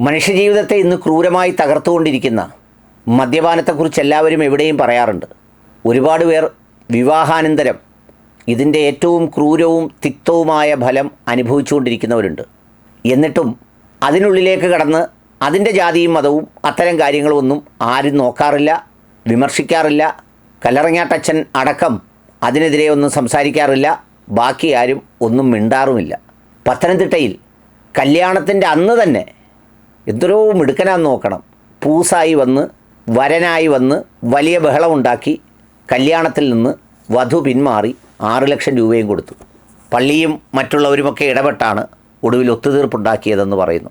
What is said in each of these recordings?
മനുഷ്യജീവിതത്തെ ഇന്ന് ക്രൂരമായി തകർത്തുകൊണ്ടിരിക്കുന്ന മദ്യപാനത്തെക്കുറിച്ച് എല്ലാവരും എവിടെയും പറയാറുണ്ട്. ഒരുപാട് പേർ വിവാഹാനന്തരം ഇതിന്റെ ഏറ്റവും ക്രൂരവും തിക്തവുമായ ഫലം അനുഭവിച്ചുകൊണ്ടിരിക്കുന്നവരുണ്ട്. എന്നിട്ടും അതിനുള്ളിലേക്ക് കടന്ന് അതിന്റെ ജാതിയും മതവും അത്തരം കാര്യങ്ങളൊന്നും ആരും നോക്കാറില്ല വിമർശിക്കാറില്ല. കല്ലറങ്ങാട്ടച്ഛൻ അടക്കം അതിനെതിരെ ഒന്നും സംസാരിക്കാറില്ല ബാക്കി ആരും ഒന്നും മിണ്ടാറുമില്ല. പത്തനംതിട്ടയിൽ കല്യാണത്തിന്റെ അന്ന് തന്നെ എന്തോരോ മിടുക്കനാന്ന് നോക്കണം. പൂസായി വന്ന് വരനായി വന്ന് വലിയ ബഹളം ഉണ്ടാക്കി കല്യാണത്തിൽ നിന്ന് വധു പിന്മാറി ആറ് ലക്ഷം രൂപയും കൊടുത്തു. പള്ളിയും മറ്റുള്ളവരുമൊക്കെ ഇടപെട്ടാണ് ഒടുവിൽ ഒത്തുതീർപ്പുണ്ടാക്കിയതെന്ന് പറയുന്നു.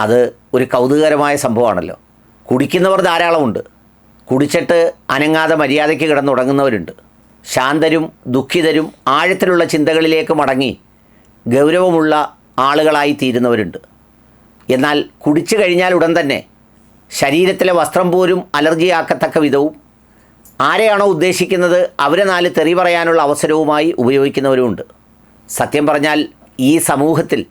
അത് ഒരു കൗതുകകരമായ സംഭവമാണല്ലോ. കുടിക്കുന്നവർ ധാരാളമുണ്ട്. കുടിച്ചിട്ട് അനങ്ങാതെ മര്യാദയ്ക്ക് കിടന്നുടങ്ങുന്നവരുണ്ട് ശാന്തരും ദുഃഖിതരും ആഴത്തിലുള്ള ചിന്തകളിലേക്ക് മടങ്ങി ഗൗരവമുള്ള ആളുകളായി തീരുന്നവരുണ്ട്. എന്നാൽ കുടിച്ചു കഴിഞ്ഞാൽ ഉടൻ തന്നെ. ശരീരത്തിലെ വസ്ത്രം പോലും അലർജിയാക്കത്തക്ക വിധവും ആരെയാണോ ഉദ്ദേശിക്കുന്നത് അവരെ നാല് തെറി പറയാനുള്ള അവസരവുമായി ഉപയോഗിക്കുന്നവരുമുണ്ട്. സത്യം പറഞ്ഞാൽ ഈ സമൂഹത്തിൽ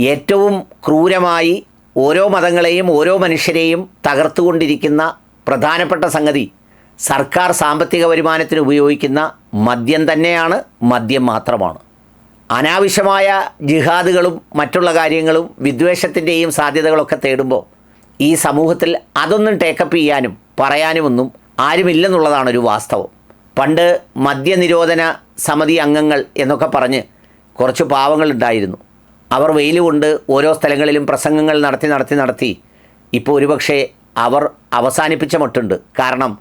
ഏറ്റവും ക്രൂരമായി ഓരോ മതങ്ങളെയും ഓരോ മനുഷ്യരെയും തകർത്തുകൊണ്ടിരിക്കുന്ന പ്രധാനപ്പെട്ട സംഗതി സർക്കാർ സാമ്പത്തിക വരുമാനത്തിന് ഉപയോഗിക്കുന്ന മദ്യം തന്നെയാണ്. മദ്യം മാത്രമാണ്. അനാവശ്യമായ ജിഹാദുകളും മറ്റുള്ള കാര്യങ്ങളും വിദ്വേഷത്തിന്റെയും സാധ്യതകളൊക്കെ തേടുമ്പോൾ ഈ സമൂഹത്തിൽ അതൊന്നും ടേക്കപ്പ് ചെയ്യാനും പറയാനുമൊന്നും ആരുമില്ലെന്നുള്ളതാണ് ഒരു വാസ്തവം. പണ്ട് മദ്യനിരോധന സമിതി അംഗങ്ങൾ എന്നൊക്കെ പറഞ്ഞ് കുറച്ച് പാവങ്ങളുണ്ടായിരുന്നു അവർ വെയിൽ കൊണ്ട് ഓരോ സ്ഥലങ്ങളിലും പ്രസംഗങ്ങൾ നടത്തി നടത്തി നടത്തി. ഇപ്പോൾ ഒരുപക്ഷെ അവർ അവസാനിപ്പിച്ച മട്ടുണ്ട്. കാരണം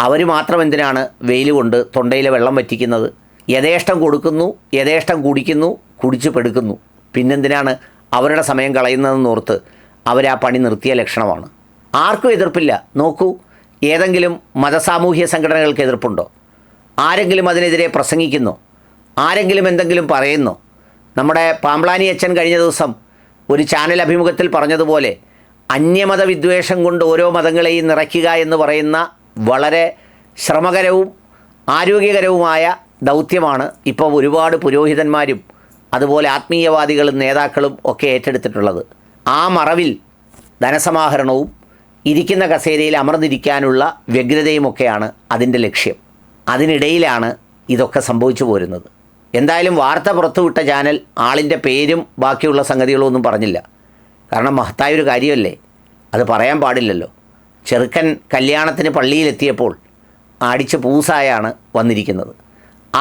അവർ മാത്രം എന്തിനാണ് വെയിൽ കൊണ്ട് തൊണ്ടയിലെ വെള്ളം വറ്റിക്കുന്നത്? യഥേഷ്ടം കൊടുക്കുന്നു യഥേഷ്ടം കുടിക്കുന്നു കുടിച്ച് പെടുക്കുന്നു. പിന്നെന്തിനാണ് അവരുടെ സമയം കളയുന്നതെന്ന് ഓർത്ത് അവരാ പണി നിർത്തിയ ലക്ഷണമാണ്. ആർക്കും എതിർപ്പില്ല. നോക്കൂ ഏതെങ്കിലും മതസാമൂഹ്യ സംഘടനകൾക്ക് എതിർപ്പുണ്ടോ? ആരെങ്കിലും അതിനെതിരെ പ്രസംഗിക്കുന്നു? ആരെങ്കിലും എന്തെങ്കിലും പറയുന്നു? നമ്മുടെ പാമ്പ്ലാനി അച്ഛൻ കഴിഞ്ഞ ദിവസം ഒരു ചാനൽ അഭിമുഖത്തിൽ പറഞ്ഞതുപോലെ അന്യമത വിദ്വേഷം കൊണ്ട് ഓരോ മതങ്ങളെയും നിറയ്ക്കുക എന്ന് പറയുന്ന വളരെ ശ്രമകരവും ആരോഗ്യകരവുമായ ദൗത്യമാണ് ഇപ്പോൾ ഒരുപാട് പുരോഹിതന്മാരും അതുപോലെ ആത്മീയവാദികളും നേതാക്കളും ഒക്കെ ഏറ്റെടുത്തിട്ടുള്ളത്. ആ മറവിൽ ധനസമാഹരണവും ഇരിക്കുന്ന കസേരയിൽ അമർന്നിരിക്കാനുള്ള വ്യഗ്രതയുമൊക്കെയാണ് അതിന്റെ ലക്ഷ്യം. അതിനിടയിലാണ് ഇതൊക്കെ സംഭവിച്ചു പോരുന്നത്. എന്തായാലും വാർത്ത പുറത്തുവിട്ട ചാനൽ ആളിന്റെ പേരും ബാക്കിയുള്ള സംഗതികളും ഒന്നും പറഞ്ഞില്ല. കാരണം മഹത്തായൊരു കാര്യമല്ലേ? അത് പറയാൻ പാടില്ലല്ലോ. ചെറുക്കൻ കല്യാണത്തിന് പള്ളിയിലെത്തിയപ്പോൾ അടിച്ച് പൂസായാണ് വന്നിരിക്കുന്നത്.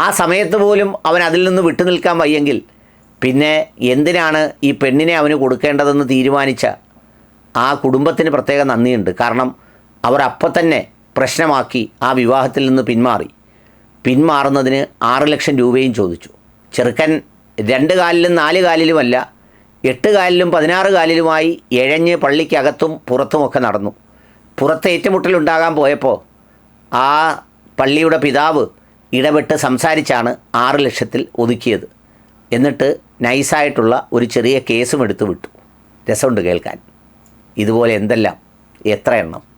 ആ സമയത്ത് പോലും അവൻ അതിൽ നിന്ന് വിട്ടു നിൽക്കാൻ വയ്യെങ്കിൽ പിന്നെ എന്തിനാണ് ഈ പെണ്ണിനെ അവന് കൊടുക്കേണ്ടതെന്ന് തീരുമാനിച്ച ആ കുടുംബത്തിന് പ്രത്യേക നന്ദിയുണ്ട്. കാരണം അവർ അപ്പം തന്നെ പ്രശ്നമാക്കി ആ വിവാഹത്തിൽ നിന്ന് പിന്മാറി. പിന്മാറുന്നതിന് ആറ് ലക്ഷം രൂപയും ചോദിച്ചു. ചെറുക്കൻ രണ്ട് കാലിലും നാല് കാലിലുമല്ല എട്ട് കാലിലും പതിനാറ് കാലിലുമായി എഴഞ്ഞ് പള്ളിക്കകത്തും പുറത്തുമൊക്കെ നടന്നു. പുറത്ത് ഏറ്റുമുട്ടലുണ്ടാകാൻ പോയപ്പോൾ ആ പള്ളിയുടെ പിതാവ് ഇടപെട്ട് സംസാരിച്ചാണ് ആറ് ലക്ഷത്തിൽ ഒതുക്കിയത്. എന്നിട്ട് നൈസായിട്ടുള്ള ഒരു ചെറിയ കേസും എടുത്തു വിട്ടു. രസമുണ്ട് കേൾക്കാൻ. ഇതുപോലെ എന്തെല്ലാം? എത്ര എണ്ണം?